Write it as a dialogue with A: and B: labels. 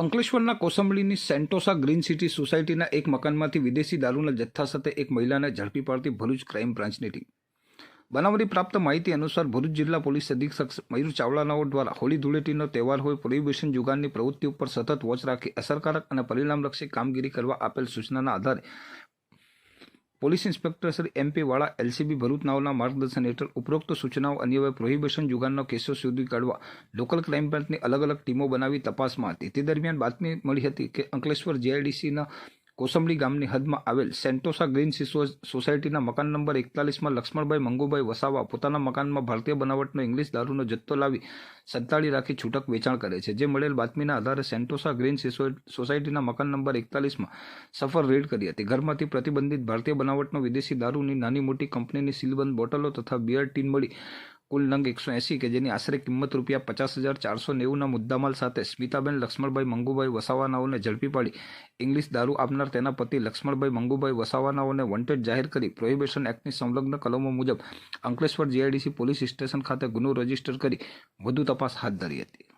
A: અંકલેશ્વરના કોસંબલીની Sentosa green city સોસાયટીના એક મકાનમાંથી વિદેશી દારૂના જથ્થા સાથે એક મહિલાને ઝડપી પાડતી ભરૂચ ક્રાઇમ બ્રાન્ચની ટીમ. બનાવની પ્રાપ્ત માહિતી અનુસાર ભરૂચ જિલ્લા પોલીસ અધિક્ષક મયુર ચાવડાનાઓ દ્વારા હોળી ધૂળેટીનો તહેવાર હોય પ્રોહિબિશન જુગારની પ્રવૃત્તિ ઉપર સતત વોચ રાખી અસરકારક અને પરિણામલક્ષી કામગીરી કરવા આપેલ સૂચનાના આધારે police inspector Shri MP Vala LCB Bharuch નાઓના માર્ગદર્શન હેઠળ ઉપરોક્ત સૂચનાઓ અન્વયે પ્રોહિબિશન જુગારના કેસો શોધી કાઢવા લોકલ ક્રાઇમ બ્રાન્ચની અલગ અલગ ટીમો બનાવી તપાસમાં હતી તે દરમિયાન બાતમી મળી હતી કે અંકલેશ્વર જીઆઈડીસીના કોસંબડી ગામની હદમાં આવેલ સેન્ટોસા ગ્રીન સિસો સોસાયટીના મકાન નંબર એકતાલીસમાં લક્ષ્મણભાઈ મંગુભાઈ વસાવા પોતાના મકાનમાં ભારતીય બનાવટનો ઇંગ્લિશ દારૂનો જથ્થો લાવી સંતાડી રાખી છૂટક વેચાણ કરે છે. જે મળેલ બાતમીના આધારે સેન્ટોસા ગ્રીન સિસો- સોસાયટીના મકાન નંબર એકતાલીસમાં સફર રેડ કરી હતી. ઘરમાંથી પ્રતિબંધિત ભારતીય બનાવટનો વિદેશી દારૂની નાની મોટી કંપનીની સીલબંધ બોટલો તથા બિયર ટીન મળી કુલ નંગ એકસો એંસી કે જેની આશરે કિંમત રૂપિયા પચાસ હજાર ચારસો નેવુંના મુદ્દામાલ સાથે સ્મિતાબેન, લક્ષ્મણભાઈ, મંગુભાઈ વસાવાનાઓને ઝડપી પાડી. ઇંગ્લિશ દારૂ આપનાર તેના પતિ લક્ષ્મણભાઈ, મંગુભાઈ વસાવાનાઓને વોન્ટેડ જાહેર કરી પ્રોહિબિશન એક્ટની સંલગ્ન કલમો મુજબ અંકલેશ્વર જીઆઈડીસી પોલીસ સ્ટેશન ખાતે ગુનો રજિસ્ટર કરી વધુ તપાસ હાથ ધરી હતી.